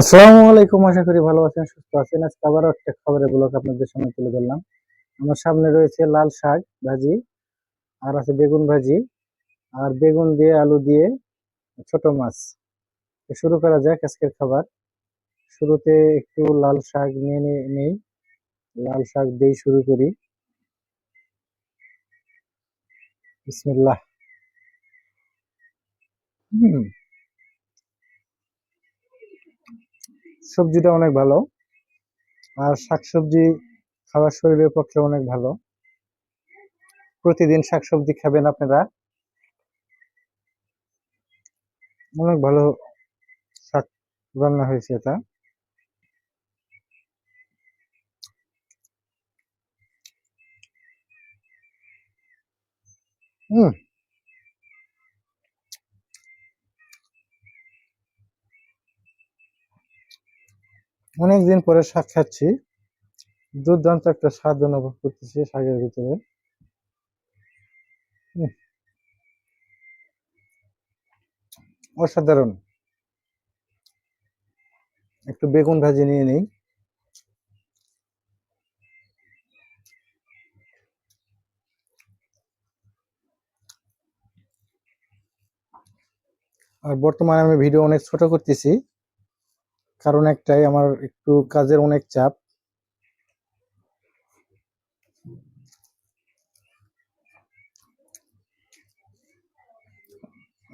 আসসালামু আলাইকুম, আশা করি ভালো আছেন, সুস্থ আছেন। আজকে আবারও একটা খবরের ব্লগ আপনাদের সামনে তুলে ধরলাম। আমার সামনে রয়েছে লাল শাক ভাজি, আর আছে বেগুন ভাজি, আর বেগুন দিয়ে আলু দিয়ে ছোট মাছ। শুরু করা যাক আজকের খাবার। শুরুতে একটু লাল শাক নিয়ে নেই। লাল শাক দিয়ে শুরু করি। বিসমিল্লাহ। হুম। সবজিটা অনেক ভালো। আর শাকসবজি খাওয়া শরীরের পক্ষে অনেক ভালো। প্রতিদিন শাকসবজি খাবেন আপনারা। অনেক ভালো শাক রান্না হয়েছে এটা। হুম অনেকদিন পরে শাক খাচ্ছি। দুর্দান্ত একটা স্বাদ অনুভব করতেছি শাকের ভিতরে। অসাধারণ। একটু বেগুন ভাজি নিয়ে নেই। আর বর্তমানে আমি ভিডিও অনেক ছোট করতেছি। কারণ একটাই আমার একটু কাজের অনেক চাপ।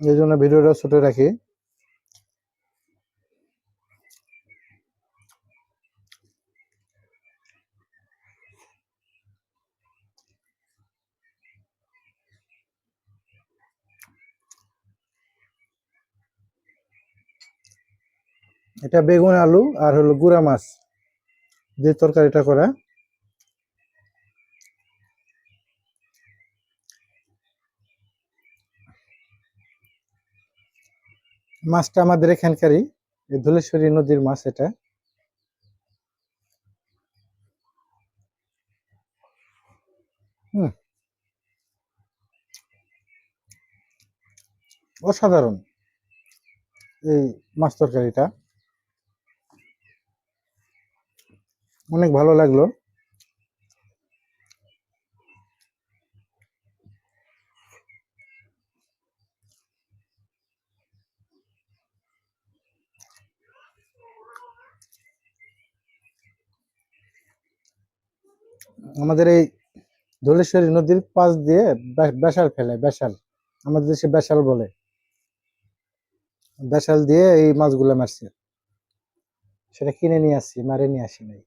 এই জন্য ভিডিওটা ছোট রাখি। এটা বেগুন আলু আর হলো গুড়া মাছ দিয়ে তরকারিটা করা। মাছটা আমাদের এখানকারই ধলেশ্বরী নদীর মাছ এটা। অসাধারণ এই মাছ তরকারিটা। অনেক ভালো লাগল। আমাদের এই ধলেশ্বরী নদীর পাশ দিয়ে বেসাল ফেলে বেসাল আমাদের দেশে বেসাল বলে। বেসাল দিয়ে এই মাছগুলো মারছে। সেটা কিনে নিয়ে আসছি, মারে নিয়ে আসি নাই।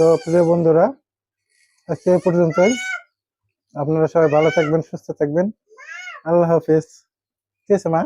তো প্রিয় বন্ধুরা, আজকে পর্যন্তই। আপনারা সবাই ভালো থাকবেন, সুস্থ থাকবেন। আল্লাহ হাফিজ। ঠিক আছে মা?